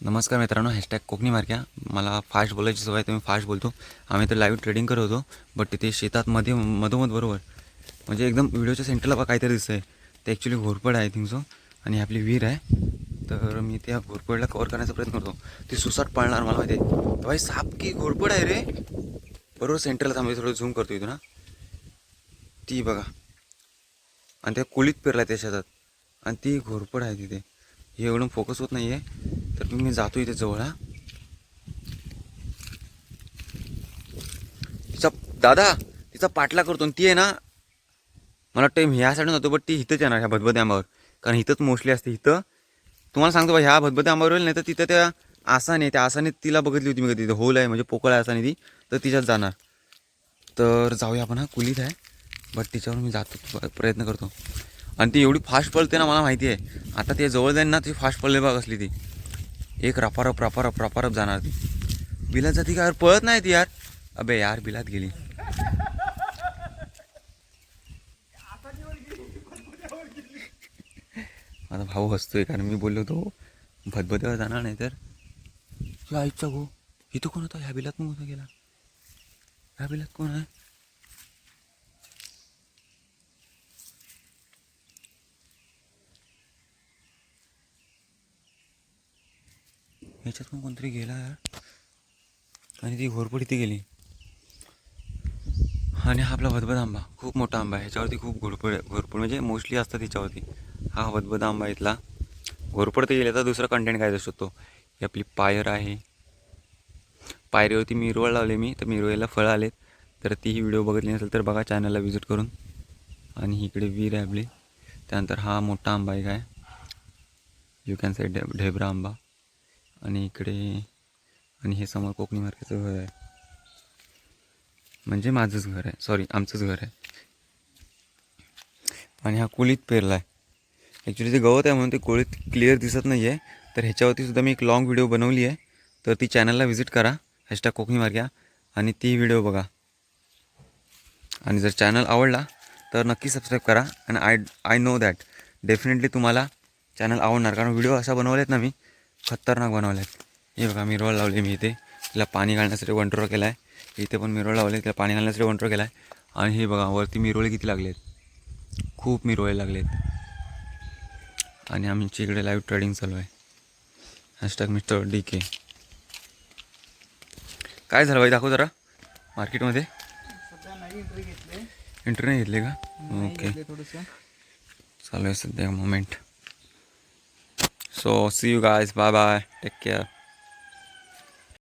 नमस्कार मित्रांनो हॅशटॅग कोकणी मार्क्या. मला फास्ट बोलायची सवय तुम्ही फास्ट बोलतो. आम्ही तर लाईव्ह ट्रेडिंग करत होतो बट तिथे शेतात मध्ये मधोमध बरोबर. म्हणजे एकदम व्हिडिओच्या सेंटरला बघा काहीतरी दिसतं आहे ते ॲक्च्युली घोरपड आहे थिंक सो आणि आपली विहीर आहे. तर मी त्या घोरपडला कवर करण्याचा प्रयत्न करतो. ती सुसाट पाळणार मला माहिती आहे. भाई साप की घोरपड आहे रे? बरोबर सेंटरला थांबली थोडं झूम करतो इथून ना ती बघा. आणि त्या कुलीत पेरला त्या शेतात. आणि ती घोरपड आहे तिथे. हे एवढं फोकस होत नाही आहे तर मी जातो इथे जवळ हा. तिचा दादा तिचा पाटला करतो आणि ती आहे ना मला वाटतं ह्या साईडून जातो बट ती इथंच येणार ह्या भदभद्या आंबावर. कारण इथंच मोस्टली असते इथं. तुम्हाला सांगतो बा ह्या भदभद्या आंबावर येईल नाही तर तिथं त्या आसाने त्या आसाने तिला बघितली होती मी कधी तिथं होल आहे म्हणजे पोकळ आहे आसाने ती तर तिच्यात जाणार. तर जाऊया आपण हा कुलीत आहे. बट तिच्यावर मी जातो प्रयत्न करतो. आणि ती एवढी फास्ट पळते ना मला माहिती आहे. आता ते जवळ जाईन ना ती फास्ट पळले बघ असली ती. एक रपारप रपारप रपारप जाणार ती बिलात जाती का यार पळत नाही ती यार. अबे यार बिलात गेली. माझा भाऊ हसतोय कारण मी बोललो होतो भदभद्यावर जाणार नाही तर. या आईचा गो इथं कोण होता? ह्या बिलात मग होता गेला? ह्या बिलात कोण आहे? ह्याच्यात पण कोणतरी गेला यार. आणि ती घोरपड इथे गेली. आणि हा आपला भदभद आंबा खूप मोठा आंबा आहे. ह्याच्यावरती खूप घोरपड घोरपड म्हणजे मोस्टली असतं त्याच्यावरती हा भदभद आंबा इथला. घोरपड ते गेले तर दुसरा कंटेंट काय असू शकतो? ही आपली पायर आहे. पायरीवरती मिरवळ लावले मी तर मिरवळीला फळं आलेत. तर तीही व्हिडिओ बघितली नसेल तर बघा चॅनलला व्हिजिट करून. आणि इकडे वीर आहे आपली. त्यानंतर हा मोठा आंबा एक आहे. यू कॅन से ढे ढेबरा आंबा. आणि इकडे आणि हे समोर कोकणी मार्केटचं घर आहे. म्हणजे माझंच घर आहे. सॉरी आमचंच घर आहे. आणि हा कुलीत पेरला आहे ॲक्च्युली ते गवत आहे म्हणून ते कोळीत क्लिअर दिसत नाही आहे तर ह्याच्यावरती सुद्धा मी एक लाँग व्हिडिओ बनवली आहे. तर ती चॅनलला व्हिजिट करा. हॅशटॅग कोकणी मार्ग्या आणि ती व्हिडिओ बघा. आणि जर चॅनल आवडला तर नक्की सबस्क्राईब करा. आणि I I know that definitely तुम्हाला चॅनल आवडणार. कारण व्हिडिओ असा बनवलेत ना मी खतरनाक बनवलेत हे बघा मिरवळ लावली मी इथे. तिला पाणी घालण्यासाठी वंटरो केला आहे इथे पण मिरवळ लावले तिला पाणी घालण्यासाठी वंटरो केला आहे आणि हे बघा वरती मिरवळे किती लागलेत खूप मिरवळे लागलेत आणि आमच्या इकडे लाईव्ह ट्रेडिंग चालू आहे. हॅशटॅग मिस्टर डी के काय झालं बाई दाखव जरा. मार्केटमध्ये एंट्री नाही घेतली. का? ओके चालू आहे सध्या moment So see you guys. Bye bye. Take care.